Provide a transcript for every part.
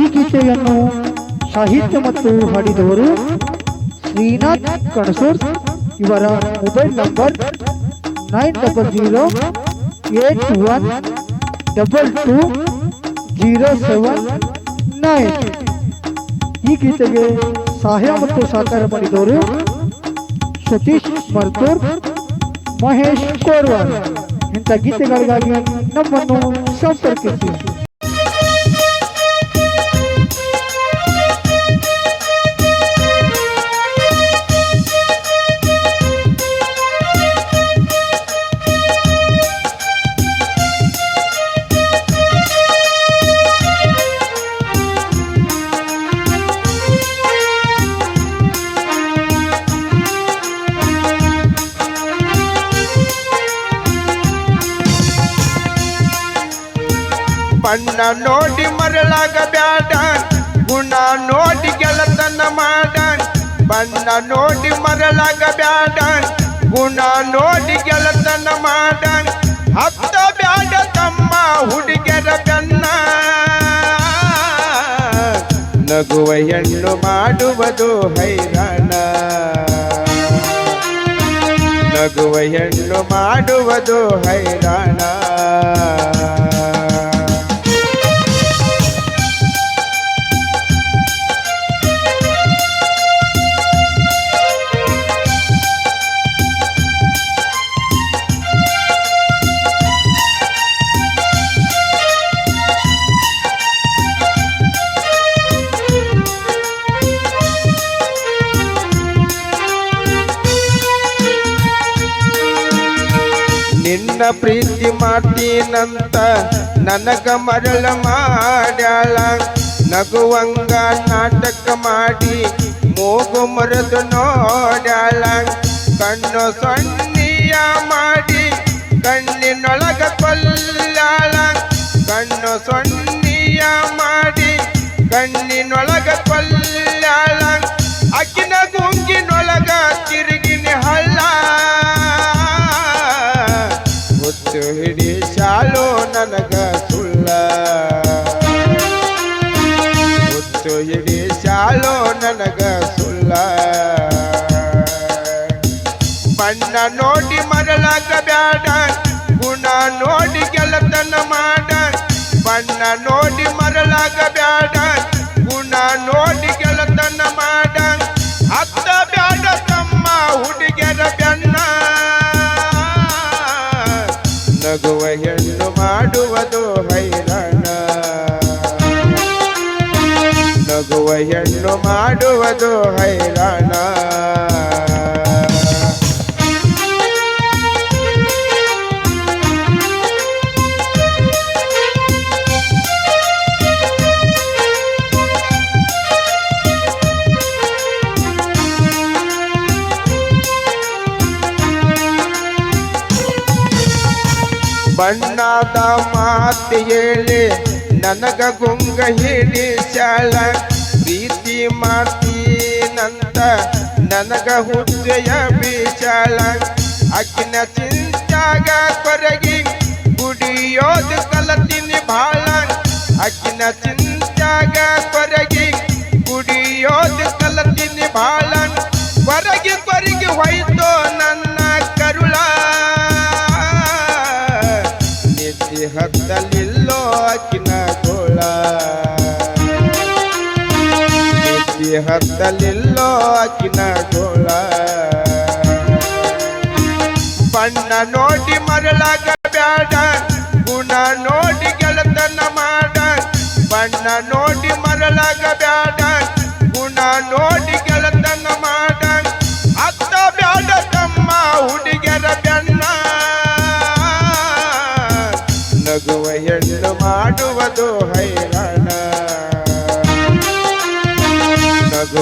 ಈ ಗೀತೆಯನ್ನು ಸಾಹಿತ್ಯ ಮತ್ತು ಹಾಡಿದವರು ಶ್ರೀನಾಥ್ ಕಣಸೂರ್ ಇವರ mobile number nine double zero eight one double two zero seven nine. ಈ ಗೀತೆಗೆ ಸಹಾಯ ಮತ್ತು ಸಹಕಾರ ಮಾಡಿದವರು ಸತೀಶ್ ಮರ್ತೂರ್, ಮಹೇಶ್ ಕೋರ್ವಾರ್ ಇಂಥ ಗೀತೆಗಳಿಗಾಗಿ ನಮ್ಮನ್ನು ಸಂಪರ್ಕಿಸಿ. ಬಣ್ಣ ನೋಡಿ ಮರಳಾಗ ಗುಣ ನೋಡಿ ಗೆಳತನ ಮಾಡ. ಬಣ್ಣ ನೋಡಿ ಮರಳಾಗ ಗುಣ ನೋಡಿ ಗೆಳತನ ಮಾಡ. ಹತ್ತ ಬ್ಯಾಡ ತಮ್ಮ ಹುಡುಗರ ಬೆನ್ನ ನಗುವ ಹೆಣ್ಣು ಮಾಡುವುದು ಹೈರಾಣ. ನಗುವ ಹೆಣ್ಣು ಮಾಡುವುದು ಹೈರಾಣ. ನಿನ್ನ ಪ್ರೀತಿ ಮಾಡ್ತೀನಂತ ನನಗ ಮರಳ ಮಾಡ್ಯಾಳ. ನಗುವಂಗ ನಾಟಕ ಮಾಡಿ ಮೂಗು ಮರೆದು ನೋಡ್ಯಾಳ. ಕಣ್ಣು ಸೊನ್ನಿಯ ಮಾಡಿ ಕಣ್ಣಿನೊಳಗ ಕೊಲ್ಲಾಳ ಕಣ್ಣು ಸೊನ್ನಿಯ ಮಾಡಿ ಕಣ್ಣಿನೊಳಗ ಕೊಲ್ಲಾಳ ಅಕ್ಕಿನ ಗುಂಗಿನೊಳಗ ತಿರುಗಿನ ಬಣ್ಣ ನೋಡಿ ಮರಳಾಗ ಗುಣ ನೋಡಿ ಗೆಲತನ ಮಾಡ. ಬಣ್ಣ ನೋಡಿ ಮರಳಾಗ ಗುಣ ನೋಡಿ ಗೆಲತನ ಮಾಡ. ಅತ್ತ ಬ್ಯಾಡ ತಮ್ಮ ಹುಡುಗರ ಬೆನ್ನ. ನಗುವ ಹೆಣ್ಣು ಮಾಡುವುದು ಹೈರಾಣ. ಹೆಣ್ಣು ಮಾಡುವುದು ಹೈರಾಣ. ಬಣ್ಣದ ಮಾತು ಹೇಳಿ ನನಗ ಗುಂಗ ಪ್ರೀತಿ ಮಾಡ್ತೀನಂತ ನನಗ ಹುದ್ದೆಯ ಬೀಚಾಳ. ಅಕ್ಕಿನ ಚಿಂತಾಗ ಕೊರಗಿ ಕುಡಿಯೋದು ಕಲತೀನಿ ಬಾಳ ಅಕ್ಕಿನ ಚಿಂತಾಗ ಕೊರಗಿ ಕುಡಿಯೋದು ಕಲತೀನಿ ಬಾಳ ಕೊರಗಿ ಕೊರಗಿ ಹೋಯ್ತು ನನ್ನ ಕರುಳ. ನಿದ್ದೆ ಹತ್ತಲಿಲ್ಲೋ ಅಕ್ಕಿನ ಗೋಳ ನಿದ್ದೆ ಹತ್ತಲಿಲ್ಲೋ ಅಕ್ಕಿನ ಗೋಳ ಬಣ್ಣ ನೋಡಿ ಮರಳಾಗ ಗುಣ ನೋಡಿ ಗೆಳತನ ಮಾಡ. ಬಣ್ಣ ನೋಡಿ ಮರಳಾಗ ಗುಣ ನೋಡಿ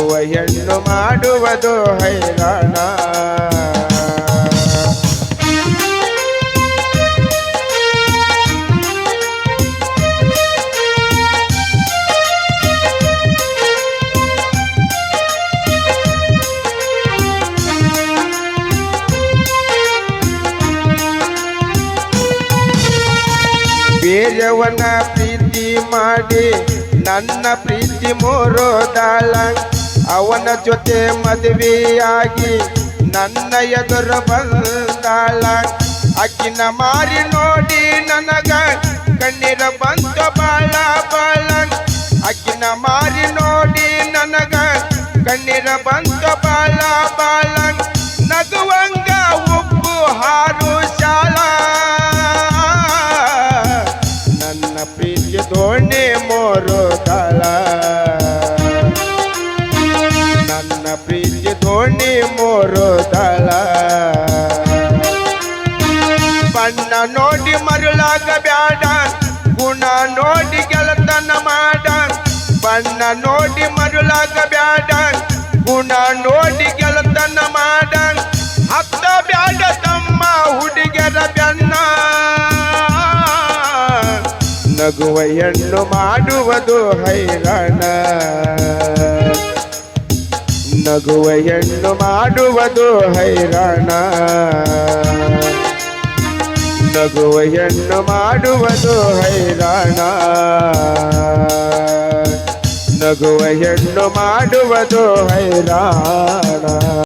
ನಗುವ ಹೆಣ್ಣು ಮಾಡುವುದು ಹೈರಾಣ ಪ್ರೀತಿ ಮಾಡಿ ನನ್ನ ಪ್ರೀತಿ ಮೂರೋದಾಳ. ಅವನ ಜೊತೆ ಮದುವೆಯಾಗಿ ನನ್ನ ಎದುರು ಬಂದಾಳ. ಅಕ್ಕಿನ ಮಾರಿ ನೋಡಿ ನನಗ ಕಣ್ಣೀರ ಬಂತು ಬಾಳ ಬಾಳ. ಅಕ್ಕಿನ ಮಾರಿ ನೋಡಿ ನನಗ ಕಣ್ಣೀರ ಬಂತ ತಲ. ಬಣ್ಣ ನೋಡಿ ಮರುಳಾಗ ಬ್ಯಾಡ, ಗುಣ ನೋಡಿ ಗೆಲತನ ಮಾಡ. ಬಣ್ಣ ನೋಡಿ ಮರುಳಾಗ ಬ್ಯಾಡ, ಗುಣ ನೋಡಿ ಗೆಲತನ ಮಾಡ. ಹತ್ತ ಬ್ಯಾಡ ತಮ್ಮ ಹುಡುಗರ ಬೆನ್ನ. ನಗುವ ಹೆಣ್ಣು ಮಾಡುವುದು ಹೈರಾಣ. ನಗುವ ಹೆಣ್ಣು ಮಾಡುವುದು ಹೈರಾಣ. ನಗುವ ಹೆಣ್ಣು ಮಾಡುವುದು ಹೈರಾಣ. ನಗುವ ಹೆಣ್ಣು ಮಾಡುವುದು ಹೈರಾಣ.